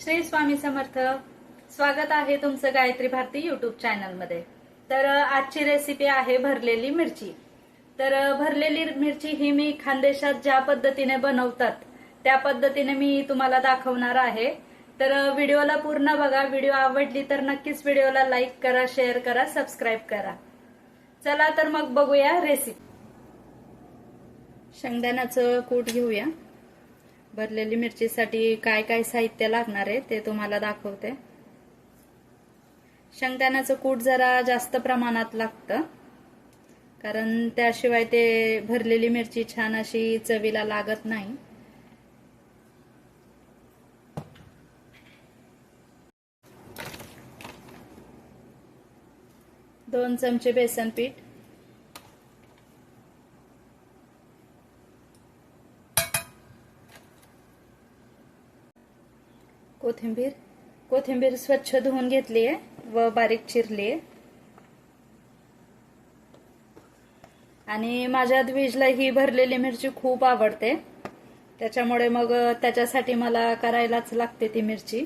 श्री स्वामी समर्थ स्वागत आहे तुमचं गायत्री भारती युट्यूब चॅनलमध्ये तर आजची रेसिपी आहे भरलेली मिरची. तर भरलेली मिरची ही मी खानदेशात ज्या पद्धतीने बनवतात त्या पद्धतीने मी तुम्हाला दाखवणार आहे. तर व्हिडिओला पूर्ण बघा. व्हिडिओ आवडली तर नक्कीच व्हिडिओला लाईक करा शेअर करा सबस्क्राईब करा. चला तर मग बघूया रेसिपी शेंगदाण्याचं कूट घेऊया. भरलेली मिरचीसाठी काय काय साहित्य लागणार आहे ते तुम्हाला दाखवते. शेंगदाण्याचं कूट जरा जास्त प्रमाणात लागतं. कारण त्याशिवाय ते भरलेली मिरची छान अशी चवीला लागत नाही. दोन चमचे बेसन पीठ कोथिंबीर. कोथिंबीर स्वच्छ धुवून घेतली आहे व बारीक चिरली आहे. आणि माझ्या द्विजला ही भरलेली मिरची खूप आवडते. त्याच्यामुळे मग त्याच्यासाठी मला करायलाच लागते ती मिरची.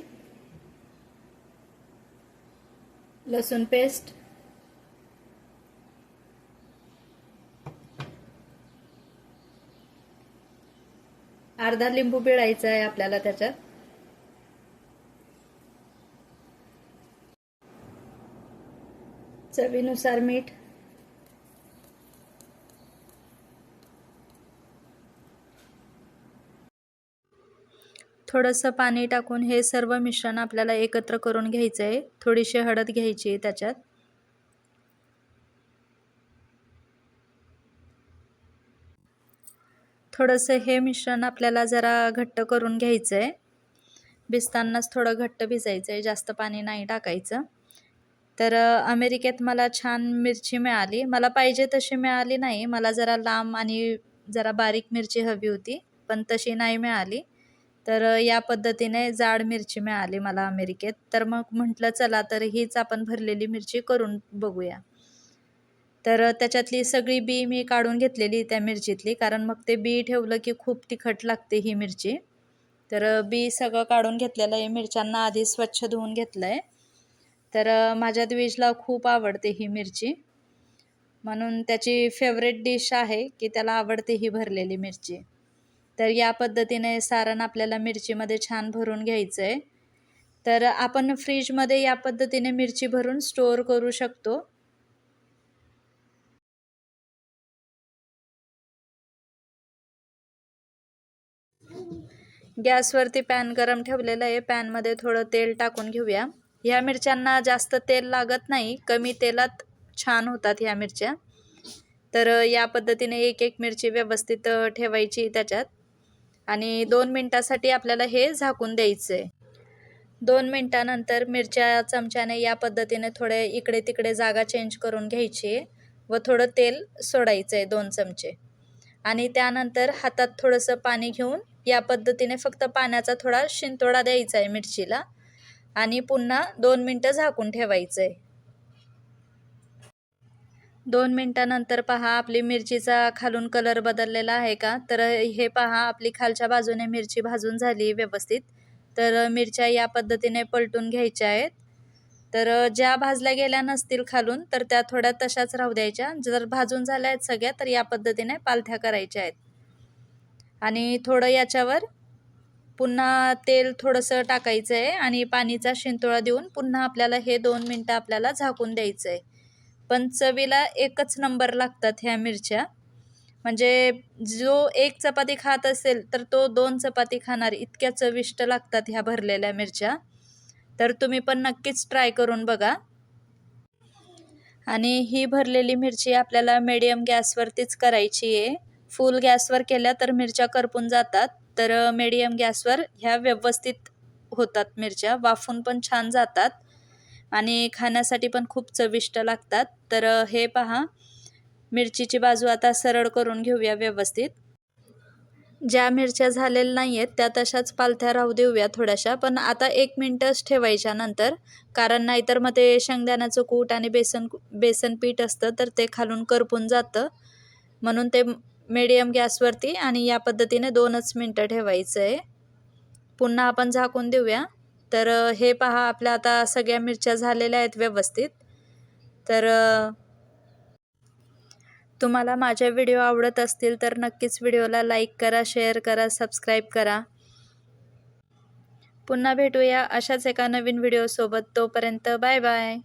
लसूण पेस्ट. अर्धा लिंबू पिळायचा आहे आपल्याला त्याच्यात. चवीनुसार मीठ. थोडंसं पाणी टाकून हे सर्व मिश्रण आपल्याला एकत्र करून घ्यायचं आहे थोडीशी हळद घ्यायची आहे त्याच्यात. थोडंसं हे मिश्रण आपल्याला जरा घट्ट करून घ्यायचं आहे भिजतानाच थोडं घट्ट भिजायचं आहे जास्त पाणी नाही टाकायचं. तर अमेरिकेत मला छान मिरची मिळाली. मला पाहिजे तशी मिळाली नाही. मला जरा लांब आणि जरा बारीक मिरची हवी होती पण तशी नाही मिळाली. तर या पद्धतीने जाड मिरची मिळाली मला अमेरिकेत. तर मग म्हटलं चला तर हीच आपण भरलेली मिरची करून बघूया. तर त्याच्यातली सगळी बी मी काढून घेतलेली त्या मिरचीतली कारण मग ते बी ठेवलं की खूप तिखट लागते ही मिरची. तर बी सगळं काढून घेतलेलं आहे. मिरच्यांना आधी स्वच्छ धुवून घेतलं आहे तर माझ्या द्विजला खूप आवडते ही मिरची. म्हणून त्याची फेवरेट डिश आहे की त्याला आवडते ही भरलेली मिरची. तर या पद्धतीने सारण आपल्याला मिरचीमध्ये छान भरून घ्यायचं आहे तर आपण फ्रीजमध्ये या पद्धतीने मिरची भरून स्टोअर करू शकतो. गॅसवरती पॅन गरम ठेवलेलं आहे. पॅनमध्ये थोडं तेल टाकून घेऊया. ह्या मिरच्यांना जास्त तेल लागत नाही कमी तेलात छान होतात ह्या मिरच्या. तर या पद्धतीने एक एक मिरची व्यवस्थित ठेवायची त्याच्यात. आणि दोन मिनटासाठी आपल्याला हे झाकून द्यायचं आहे दोन मिनटानंतर मिरच्या चमच्याने या पद्धतीने थोडे इकडे तिकडे जागा चेंज करून घ्यायची व थोडं तेल सोडायचं आहे दोन चमचे. आणि त्यानंतर हातात थोडंसं पाणी घेऊन या पद्धतीने फक्त पाण्याचा थोडा शिंतोडा द्यायचा आहे मिरचीला. आणि पुन्हा दोन मिनटं झाकून ठेवायचं. आहे दोन मिनटानंतर पहा आपली मिरचीचा खालून कलर बदललेला आहे का? तर हे पहा आपली खालच्या बाजूने मिरची भाजून झाली व्यवस्थित. तर मिरच्या या पद्धतीने पलटून घ्यायच्या आहेत. तर ज्या भाजल्या गेल्या नसतील खालून तर त्या थोड्या तशाच राहू द्यायच्या. जर भाजून झाल्या आहेत सगळ्या तर या पद्धतीने पालथ्या करायच्या आहेत. आणि थोडं याच्यावर पुन्हा तेल थोडंसं टाकायचं आहे आणि पाणीचा शिंतोळा देऊन पुन्हा आपल्याला हे दोन मिनटं आपल्याला झाकून द्यायचं आहे पण चवीला एकच नंबर लागतात ह्या मिरच्या. म्हणजे जो एक चपाती खात असेल तर तो दोन चपाती खाणार. इतक्या चविष्ट लागतात ह्या भरलेल्या मिरच्या. तर तुम्ही पण नक्कीच ट्राय करून बघा. आणि ही भरलेली मिरची आपल्याला मिडियम गॅसवरतीच करायची आहे. फुल गॅसवर केल्या तर मिरच्या करपून जातात. तर मिडियम गॅसवर ह्या व्यवस्थित होतात मिरच्या. वाफून पण छान जातात आणि खाण्यासाठी पण खूप चविष्ट लागतात. तर हे पहा. मिरचीची बाजू आता सरळ करून घेऊया व्यवस्थित. ज्या मिरच्या झालेल्या नाही आहेत त्या तशाच पालथ्या राहू देऊया थोड्याशा. पण आता एक मिनटंच ठेवायच्या नंतर कारण नाहीतर मग ते शेंगदाण्याचं कूट आणि बेसन बेसन पीठ असतं तर ते खालून करपून जातं. म्हणून ते मीडियम गॅसवरती आणि या पद्धतीने दोनच मिनटं ठेवायचं आहे पुन्हा आपण झाकून देऊया. तर हे पहा आपल्या आता सगळ्या मिरच्या झालेल्या आहेत व्यवस्थित. तर तुम्हाला माझे व्हिडिओ आवडत असतील तर नक्कीच व्हिडिओला लाईक करा शेअर करा सबस्क्राईब करा. पुन्हा भेटूया अशाच एका नवीन व्हिडिओसोबत. तोपर्यंत बाय बाय.